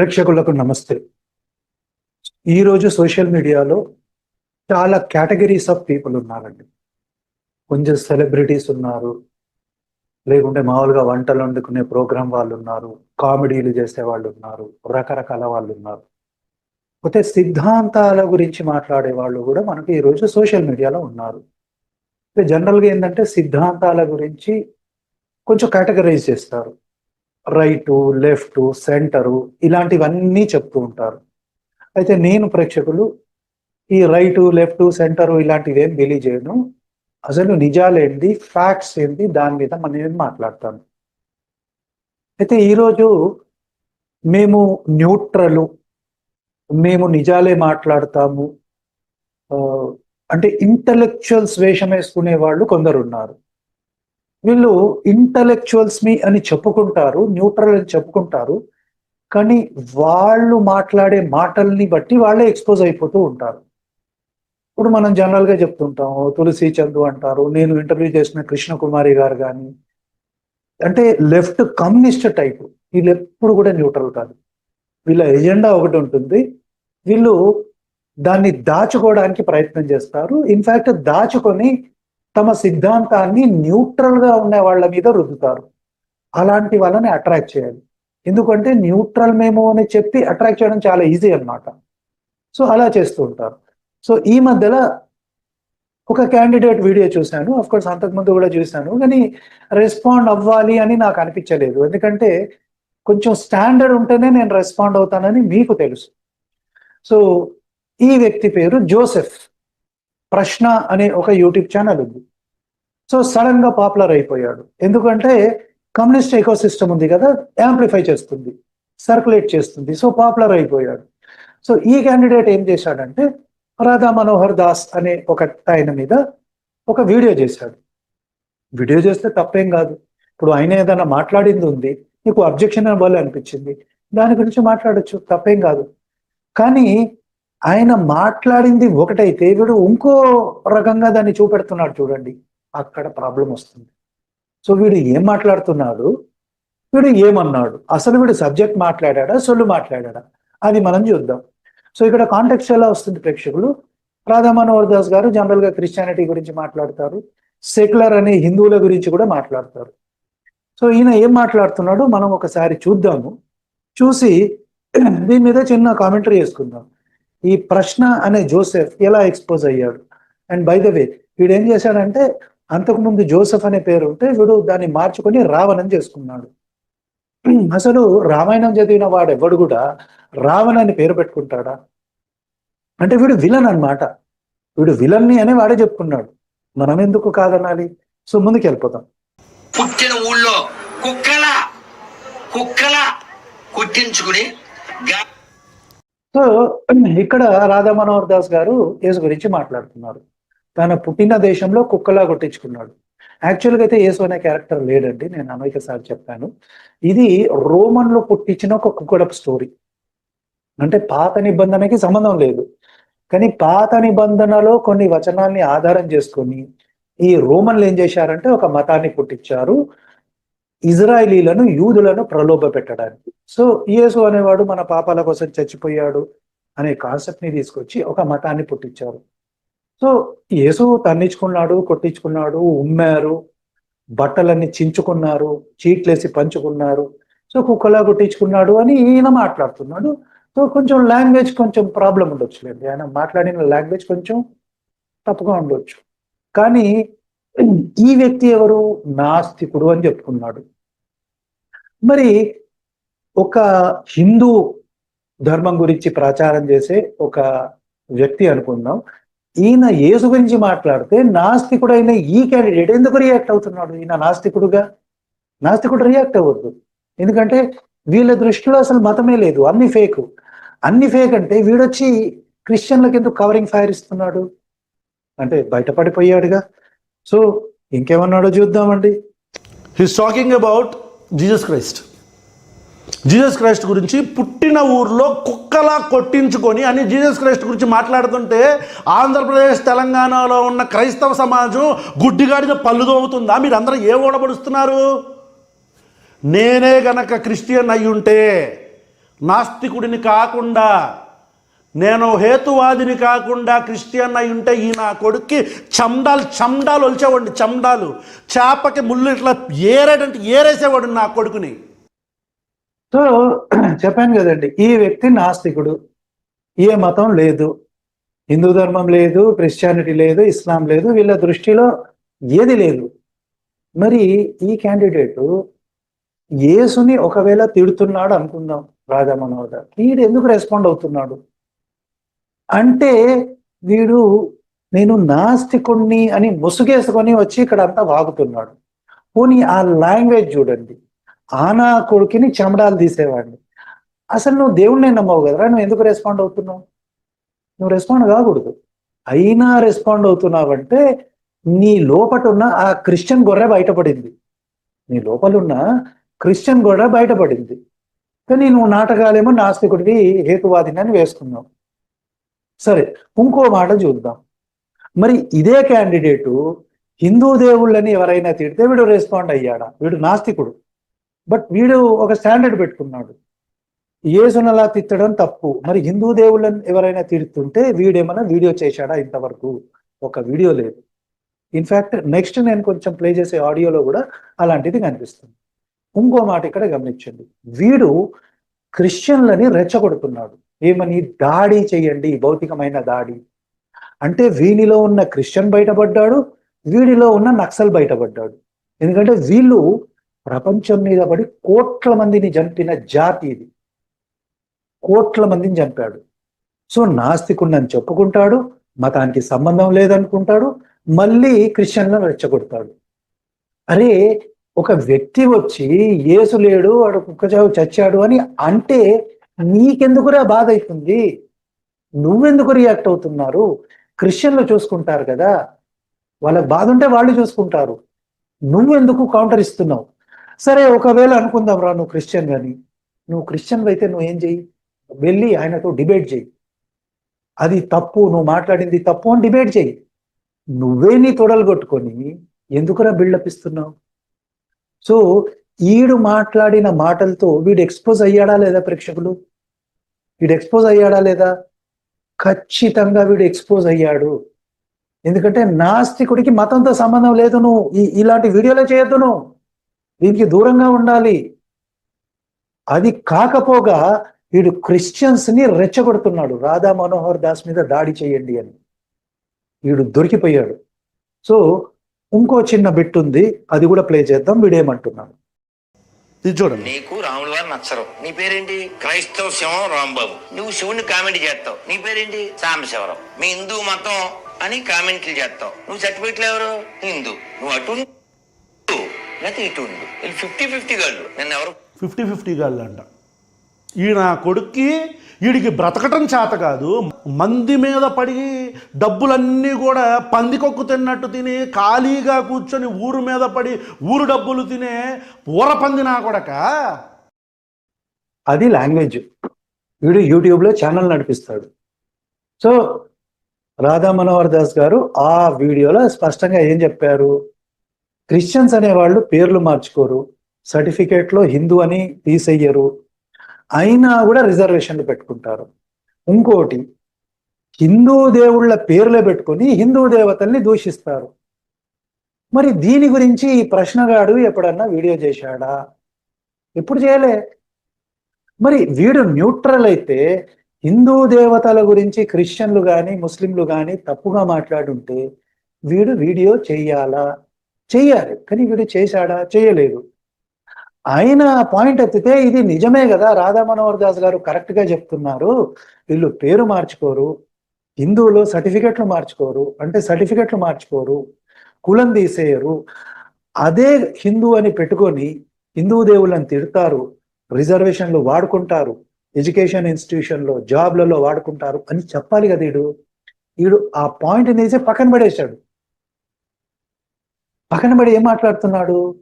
ప్రేక్షకులకు నమస్తే. ఈరోజు సోషల్ మీడియాలో చాలా కేటగిరీస్ ఆఫ్ పీపుల్ ఉన్నారండి. కొంచెం సెలబ్రిటీస్ ఉన్నారు. లేకుంటే మామూలుగా వంటలు వండుకునే ప్రోగ్రాం వాళ్ళు ఉన్నారు. కామెడీలు చేసే వాళ్ళు ఉన్నారు. రకరకాల వాళ్ళు ఉన్నారు. పోతే సిద్ధాంతాల గురించి మాట్లాడే వాళ్ళు కూడా మనకి ఈరోజు సోషల్ మీడియాలో ఉన్నారు. జనరల్గా ఏంటంటే సిద్ధాంతాల గురించి కొంచెం కేటగరైజ్ చేస్తారు. రైటు లెఫ్ట్ సెంటరు ఇలాంటివన్నీ చెప్తూ ఉంటారు. అయితే నేను ప్రేక్షకులు ఈ రైటు లెఫ్ట్ సెంటరు ఇలాంటివి ఏం బిలీవ్ చేయను అసలు నిజాలేంటి ఫ్యాక్ట్స్ ఏంటి దాని మీద మనం నేను మాట్లాడతాను అయితే ఈరోజు మేము న్యూట్రలు మేము నిజాలే మాట్లాడతాము. అంటే ఇంటలెక్చువల్స్ వేషం వేసుకునే వాళ్ళు కొందరు ఉన్నారు వీళ్ళు ఇంటలెక్చువల్స్ మీ అని చెప్పుకుంటారు న్యూట్రల్ అని చెప్పుకుంటారు కానీ వాళ్ళు మాట్లాడే మాటల్ని బట్టి వాళ్ళే ఎక్స్పోజ్ అయిపోతూ ఉంటారు. ఇప్పుడు మనం జనరల్గా చెప్తుంటాము చెప్తుంటాం తులసి చందు అంటారు నేను ఇంటర్వ్యూ చేసిన కృష్ణ కుమారి గారు కానీ అంటే లెఫ్ట్ కమ్యూనిస్ట్ టైప్ వీళ్ళు ఎప్పుడు కూడా న్యూట్రల్ కాదు. వీళ్ళ ఎజెండా ఒకటి ఉంటుంది వీళ్ళు దాన్ని దాచుకోవడానికి ప్రయత్నం చేస్తారు ఇన్ఫ్యాక్ట్ దాచుకొని తమ సిద్ధాంతాన్ని న్యూట్రల్గా ఉన్న వాళ్ళ మీద రుద్దుతారు. అలాంటి వాళ్ళని అట్రాక్ట్ చేయాలి. ఎందుకంటే న్యూట్రల్ మేము అని చెప్పి అట్రాక్ట్ చేయడం చాలా ఈజీ అన్నమాట. సో అలా చేస్తూ ఉంటారు. సో ఈ మధ్యలో ఒక క్యాండిడేట్ వీడియో చూశాను. అఫ్ కోర్స్ అంతకుముందు కూడా చూశాను. కానీ రెస్పాండ్ అవ్వాలి అని నాకు అనిపించలేదు. ఎందుకంటే కొంచెం స్టాండర్డ్ ఉంటేనే నేను రెస్పాండ్ అవుతానని మీకు తెలుసు. సో ఈ వ్యక్తి పేరు జోసెఫ్ ప్రశ్న అనే ఒక యూట్యూబ్ ఛానల్ ఉంది. సో సడన్గా పాపులర్ అయిపోయాడు. ఎందుకంటే కమ్యూనిస్ట్ ఎకో సిస్టమ్ ఉంది కదా యాంప్లిఫై చేస్తుంది సర్క్యులేట్ చేస్తుంది. సో పాపులర్ అయిపోయాడు. సో ఈ క్యాండిడేట్ ఏం చేశాడంటే రాధా మనోహర్ దాస్ అనే ఒక ఆయన మీద ఒక వీడియో చేశాడు. వీడియో చేస్తే తప్పేం కాదు. ఇప్పుడు ఆయన ఏదైనా మాట్లాడింది ఉంది నీకు అబ్జెక్షన్ అవ్వాలి అనిపించింది దాని గురించి మాట్లాడొచ్చు తప్పేం కాదు. కానీ ఆయన మాట్లాడింది ఒకటైతే వీడు ఇంకో రకంగా దాన్ని చూపెడుతున్నాడు చూడండి. అక్కడ ప్రాబ్లం వస్తుంది. సో వీడు ఏం మాట్లాడుతున్నాడు? వీడు ఏమన్నాడు? అసలు వీడు సబ్జెక్ట్ మాట్లాడా సొల్లు మాట్లాడా అది మనం చూద్దాం. సో ఇక్కడ కాంటెక్స్ ఎలా వస్తుంది ప్రేక్షకులు? రాధా మనోహర్ దాస్ గారు జనరల్గా క్రిస్టియానిటీ గురించి మాట్లాడతారు. సెక్యులర్ అనే హిందువుల గురించి కూడా మాట్లాడతారు. సో ఈయన ఏం మాట్లాడుతున్నాడో? మనం ఒకసారి చూద్దాము. చూసి దీని మీద చిన్న కామెంటరీ చేసుకుందాం ఈ ప్రశ్న అనే జోసెఫ్ ఎలా ఎక్స్పోజ్ అయ్యాడు? అండ్ బై ద వే వీడు ఏం చేశాడంటే అంతకుముందు జోసెఫ్ అనే పేరు ఉంటే వీడు దాన్ని మార్చుకొని రావణం చేసుకున్నాడు. అసలు రామాయణం చదివిన వాడు ఎవడు కూడా రావణ అని పేరు పెట్టుకుంటాడా? అంటే వీడు విలన్ అన్నమాట. వీడు విలన్ని అని వాడే చెప్పుకున్నాడు. మనం ఎందుకు కాదనాలి? సో ముందుకు వెళ్ళిపోతాం పుట్టిన ఊళ్ళో కుక్కల కుక్కల కుట్టించుకుని సో ఇక్కడ రాధా మనోహర్ దాస్ గారు యేసు గురించి మాట్లాడుతున్నారు. తన పుట్టిన దేశంలో కుక్కలా కొట్టించుకున్నాడు. యాక్చువల్గా అయితే యేసు అనే క్యారెక్టర్ లేడండి నేను అనేక సార్లు చెప్పాను. ఇది రోమన్లో పుట్టించిన ఒక కుక్కడప్ స్టోరీ. అంటే పాత నిబంధనకి సంబంధం లేదు. కానీ పాత నిబంధనలో కొన్ని వచనాల్ని ఆధారం చేసుకొని ఈ రోమన్లు ఏం చేశారంటే ఒక మతాన్ని పుట్టించారు. ఇజ్రాయిలీలను యూదులను ప్రలోభ పెట్టడానికి సో యేసు అనేవాడు మన పాపాల కోసం చచ్చిపోయాడు అనే కాన్సెప్ట్ని తీసుకొచ్చి ఒక మతాన్ని పుట్టించారు. సో యేసు తన్నించుకున్నాడు కొట్టించుకున్నాడు ఉమ్మారు బట్టలన్నీ చించుకున్నారు చీట్లేసి పంచుకున్నారు. సో కుక్కలా కొట్టించుకున్నాడు అని ఈయన మాట్లాడుతున్నాడు. సో కొంచెం లాంగ్వేజ్ కొంచెం ప్రాబ్లం ఉండొచ్చులేండి. ఆయన మాట్లాడిన లాంగ్వేజ్ కొంచెం తప్పుగా ఉండొచ్చు. కానీ ఈ వ్యక్తి ఎవరు? నాస్తికుడు అని చెప్పుకున్నాడు. మరి ఒక హిందూ ధర్మం గురించి ప్రచారం చేసే ఒక వ్యక్తి అనుకుందాం. ఈయన యేసు గురించి మాట్లాడితే నాస్తికుడైన ఈ క్యాండిడేట్ ఎందుకు రియాక్ట్ అవుతున్నాడు? ఈయన నాస్తికుడుగా? నాస్తికుడు రియాక్ట్ అవ్వద్దు. ఎందుకంటే వీళ్ళ దృష్టిలో అసలు మతమే లేదు. అన్ని ఫేక్ అన్ని ఫేక్ అంటే వీడొచ్చి క్రిస్టియన్లకు ఎందుకు కవరింగ్ ఫైర్ ఇస్తున్నాడు? అంటే బయటపడిపోయాడుగా. సో ఇంకేమన్నాడో చూద్దామండి. He's talking about Jesus Christ Jesus Christ గురించి పుట్టిన ఊర్లో కుక్కలా కొట్టించుకొని అని జీసస్ క్రైస్ట్ గురించి మాట్లాడుతుంటే ఆంధ్రప్రదేశ్ తెలంగాణలో ఉన్న క్రైస్తవ సమాజం గుడ్డిగాడిన పళ్ళు తోముతుందా? మీరు అందరూ ఏ ఓడబడుస్తున్నారు నేనే గనక క్రిస్టియన్ అయి ఉంటే నాస్తికుడిని కాకుండా నేను హేతువాదిని కాకుండా క్రిస్టియన్ అయి ఉంటే ఈ నా కొడుక్కి చండాలు చండాలు ఒలిచేవాడిని చండాలు చేపకి ముళ్ళు ఇట్లా ఏరేటంటే ఏరేసేవాడు నా కొడుకుని. సో చెప్పాను కదండి ఈ వ్యక్తి నాస్తికుడు. ఏ మతం లేదు. హిందూ ధర్మం లేదు క్రిస్టియానిటీ లేదు ఇస్లాం లేదు వీళ్ళ దృష్టిలో ఏది లేదు. మరి ఈ క్యాండిడేట్ యేసుని ఒకవేళ తిడుతున్నాడు అనుకుందాం రాజా మనోహర్ గారు. వీడు ఎందుకు రెస్పాండ్ అవుతున్నాడు? అంటే వీడు నేను నాస్తికుణ్ణి అని ముసుగేసుకొని వచ్చి ఇక్కడ అంతా వాగుతున్నాడు. పోనీ ఆ లాంగ్వేజ్ చూడండి. ఆనా కొడుకుని చెమడాలు తీసేవాడిని. అసలు నువ్వు దేవుణ్ణి నమ్మవు కదరా? నువ్వు ఎందుకు రెస్పాండ్ అవుతున్నావు? నువ్వు రెస్పాండ్ కాకూడదు. అయినా రెస్పాండ్ అవుతున్నావంటే నీ లోపట ఉన్న ఆ క్రిస్టియన్ గొర్రె బయటపడింది. నీ లోపలున్న క్రిస్టియన్ గొర్రె బయటపడింది. కానీ నువ్వు నాటకాలేమో నాస్తికుడివి హేతువాదిని అని వేసుకున్నావు. సరే ఇంకో మాట చూద్దాం. మరి ఇదే క్యాండిడేటు హిందూ దేవుళ్ళని ఎవరైనా తిడితే వీడు రెస్పాండ్ అయ్యాడా? వీడు నాస్తికుడు. బట్ వీడు ఒక స్టాండర్డ్ పెట్టుకున్నాడు. ఏసునలా తిట్టడం తప్పు. మరి హిందూ దేవుళ్ళని ఎవరైనా తిడుతుంటే వీడేమైనా వీడియో చేశాడా ఇంతవరకు? ఒక వీడియో లేదు. ఇన్ఫ్యాక్ట్ నెక్స్ట్ నేను కొంచెం ప్లే చేసే ఆడియోలో కూడా అలాంటిది కనిపిస్తుంది. ఇంకో మాట ఇక్కడ గమనించండి. వీడు క్రిస్టియన్లని రెచ్చగొడుతున్నాడు. ఏమని దాడి చేయండి భౌతికమైన దాడి. అంటే వీనిలో ఉన్న క్రిస్టియన్ బయటపడ్డాడు వీడిలో ఉన్న నక్సల్ బయటపడ్డాడు. ఎందుకంటే వీళ్ళు ప్రపంచం మీద పడి కోట్ల మందిని చంపిన జాతి ఇది. కోట్ల మందిని చంపాడు. సో నాస్తికుండని చెప్పుకుంటాడు మతానికి సంబంధం లేదనుకుంటాడు మళ్ళీ క్రిస్టియన్లను రెచ్చగొడతాడు. అరే ఒక వ్యక్తి వచ్చి ఏసు లేడు వాడు కుక్కచావు చచ్చాడు అని అంటే నీకెందుకురా బాధ అవుతుంది నువ్వెందుకు రియాక్ట్ అవుతున్నారు? క్రిస్టియన్లు చూసుకుంటారు కదా. వాళ్ళకి బాధ ఉంటే వాళ్ళు చూసుకుంటారు. నువ్వెందుకు కౌంటర్ ఇస్తున్నావు? సరే ఒకవేళ అనుకుందాం రా నువ్వు క్రిస్టియన్ కానీ నువ్వు క్రిస్టియన్ అయితే నువ్వు ఏం చెయ్యి? వెళ్ళి ఆయనతో డిబేట్ చేయి అది తప్పు నువ్వు మాట్లాడింది తప్పు అని డిబేట్ చేయి నువ్వే నీ తొడలు కొట్టుకొని ఎందుకురా బిల్డప్ ఇస్తున్నావు? సో ఈడు మాట్లాడిన మాటలతో వీడు ఎక్స్పోజ్ అయ్యాడా లేదా ప్రేక్షకులు? వీడు ఎక్స్పోజ్ అయ్యాడా లేదా? ఖచ్చితంగా వీడు ఎక్స్పోజ్ అయ్యాడు. ఎందుకంటే నాస్తికుడికి మతంతో సంబంధం లేదు నువ్వు. ఈ- ఇలాంటి వీడియోలే చేయొద్దు నువ్వు. దీనికి దూరంగా ఉండాలి. అది కాకపోగా వీడు క్రిస్టియన్స్ని రెచ్చగొడుతున్నాడు. రాధా మనోహర్ దాస్ మీద దాడి చేయండి అని. వీడు దొరికిపోయాడు. సో ఇంకో చిన్న బిట్ ఉంది. అది కూడా ప్లే చేద్దాం. వీడేమంటున్నాడు? ఇది చూడండి. నీకు రాముల వారు నచ్చరు. నీ పేరేంటి? క్రైస్తవ శివం రాంబాబు. నువ్వు శివుని కామెంట్ చేస్తావు. నీ పేరేంటి? సాంబశివరావు. మీ హిందూ మతం అని కామెంట్లు చేస్తావు. నువ్వు సర్టిఫికెట్లు ఎవరు? హిందూ. నువ్వు అటు లేకపోతే ఇటు ఫిఫ్టీ ఫిఫ్టీ గాళ్ళు. నిన్న ఎవరు ఫిఫ్టీ ఫిఫ్టీ గాళ్ళు అంట. ఈ నా కొడుక్కి వీడికి బ్రతకటం చేత కాదు మంది మీద పడి డబ్బులన్నీ కూడా పందికొక్కు తిన్నట్టు తిని ఖాళీగా కూర్చొని ఊరు మీద పడి ఊరు డబ్బులు తినే ఊరపంది నా కొడక? అది లాంగ్వేజ్. వీడు యూట్యూబ్లో ఛానల్ నడిపిస్తాడు. సో రాధా మనోహర్ దాస్ గారు ఆ వీడియోలో స్పష్టంగా ఏం చెప్పారు? క్రిస్టియన్స్ అనేవాళ్ళు పేర్లు మార్చుకోరు సర్టిఫికేట్లో హిందూ అని తీసేయరు అయినా కూడా రిజర్వేషన్లు పెట్టుకుంటారు. ఇంకోటి హిందూ దేవుళ్ళ పేర్లే పెట్టుకొని హిందూ దేవతల్ని దూషిస్తారు. మరి దీని గురించి ఈ ప్రశ్నగాడు ఎప్పుడన్నా వీడియో చేశాడా? ఎప్పుడు చేయలే. మరి వీడు న్యూట్రల్ అయితే హిందూ దేవతల గురించి క్రిస్టియన్లు కానీ ముస్లింలు కానీ తప్పుగా మాట్లాడుంటే వీడు వీడియో చేయాలా? చెయ్యాలి కానీ వీడు చేశాడా? చేయలేదు. ఆయన పాయింట్ ఎత్తితే ఇది నిజమే కదా? రాధా మనోహర్ దాస్ గారు కరెక్ట్గా చెప్తున్నారు. వీళ్ళు పేరు మార్చుకోరు. హిందువులు సర్టిఫికెట్లు మార్చుకోరు. అంటే సర్టిఫికెట్లు మార్చుకోరు. కులం తీసేయరు. అదే హిందూ అని పెట్టుకొని హిందూ దేవుళ్ళని తిడతారు. రిజర్వేషన్లు వాడుకుంటారు. ఎడ్యుకేషన్ ఇన్స్టిట్యూషన్లో జాబ్లలో వాడుకుంటారు అని చెప్పాలి కదా వీడు. వీడు ఆ పాయింట్ తీసి పక్కన పడేశాడు. పక్కన పడి ఏం మాట్లాడుతున్నాడు?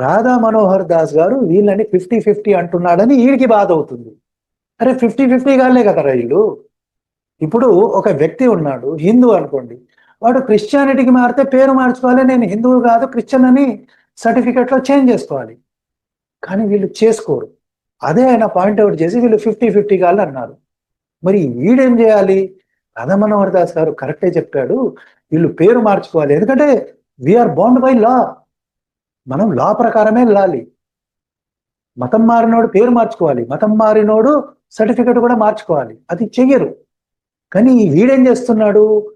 రాధా మనోహర్ దాస్ గారు వీళ్ళని ఫిఫ్టీ ఫిఫ్టీ అంటున్నాడని వీడికి బాధ అవుతుంది. అరే ఫిఫ్టీ ఫిఫ్టీ గానే కదా వీళ్ళు? ఇప్పుడు ఒక వ్యక్తి ఉన్నాడు హిందూ అనుకోండి. వాడు క్రిస్టియానిటీకి మారితే పేరు మార్చుకోవాలి నేను హిందువు కాదు క్రిస్టియన్ అని సర్టిఫికెట్లో చేంజ్ చేసుకోవాలి. కానీ వీళ్ళు చేసుకోరు. అదే ఆయన పాయింట్అవుట్ చేసి వీళ్ళు ఫిఫ్టీ ఫిఫ్టీ కాళ్ళు అన్నారు. మరి వీడేం చేయాలి? రాధామనోహర్ దాస్ గారు కరెక్టే చెప్పాడు. వీళ్ళు పేరు మార్చుకోవాలి. ఎందుకంటే వీఆర్ బాండ్ బై లా మనం లా ప్రకారమే వెళ్ళాలి. మతం మారినోడు పేరు మార్చుకోవాలి. మతం మారినోడు సర్టిఫికెట్ కూడా మార్చుకోవాలి. అది చెయ్యరు. కానీ వీడేం చేస్తున్నాడు?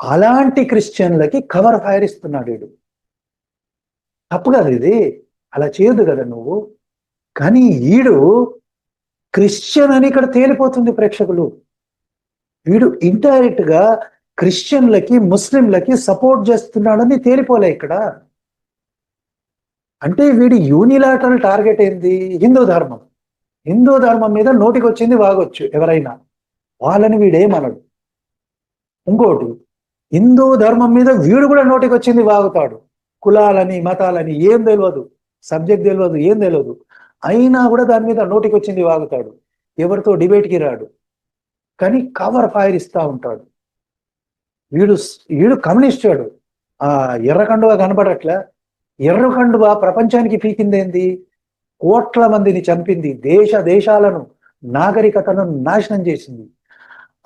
అలాంటి క్రిస్టియన్లకి కవర్ ఫైర్ ఇస్తున్నాడు వీడు. తప్పు కదా ఇది. అలా చేయదు కదా నువ్వు. కానీ వీడు క్రిస్టియన్ అని ఇక్కడ తేలిపోతుంది ప్రేక్షకులు. వీడు ఇండైరెక్ట్గా క్రిస్టియన్లకి ముస్లింలకి సపోర్ట్ చేస్తున్నాడని తేలిపోలే ఇక్కడ. అంటే వీడి యూనిలాటరల్ టార్గెట్ ఏంది? హిందూ ధర్మం. హిందూ ధర్మం మీద నోటికి వచ్చింది వాగొచ్చు ఎవరైనా. వాళ్ళని వీడేమనడు. ఇంకోటి హిందూ ధర్మం మీద వీడు కూడా నోటికి వచ్చింది వాగుతాడు. కులాలని మతాలని ఏం తెలియదు సబ్జెక్ట్ తెలియదు ఏం తెలియదు అయినా కూడా దాని మీద నోటికి వచ్చింది వాగుతాడు. ఎవరితో డిబేట్కి రాడు. కానీ కవర్ ఫైర్ ఇస్తా ఉంటాడు. వీడు వీడు కమ్యూనిస్టాడు ఆ ఎర్రకండుగా కనపడట్లే? ఎర్రకండువా ప్రపంచానికి పీకిందేంది? కోట్ల మందిని చంపింది దేశ దేశాలను నాగరికతను నాశనం చేసింది.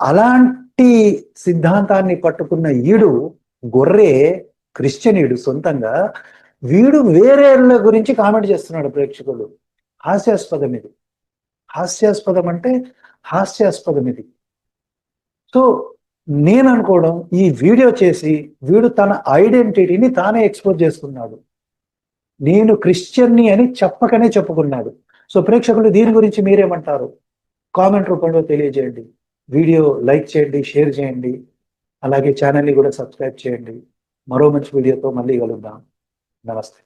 అలాంటి సిద్ధాంతాన్ని పట్టుకున్న ఈడు గొర్రె క్రిస్టియనీడు సొంతంగా వీడు వేరే గురించి కామెంట్ చేస్తున్నాడు ప్రేక్షకులు. హాస్యాస్పదం ఇది హాస్యాస్పదం అంటే హాస్యాస్పదం ఇది సో నేను అనుకోవడం ఈ వీడియో చేసి వీడు తన ఐడెంటిటీని తానే ఎక్స్పోజ్ చేసుకున్నాడు నేను క్రిస్టియన్ని అని చెప్పకనే చెప్పుకున్నాడు. సో ప్రేక్షకులు దీని గురించి మీరేమంటారు? కామెంట్ రూపంలో తెలియజేయండి. వీడియో లైక్ చేయండి షేర్ చేయండి. అలాగే ఛానల్ని కూడా సబ్స్క్రైబ్ చేయండి. మరో మంచి వీడియోతో మళ్ళీ కలుద్దాం. నమస్తే.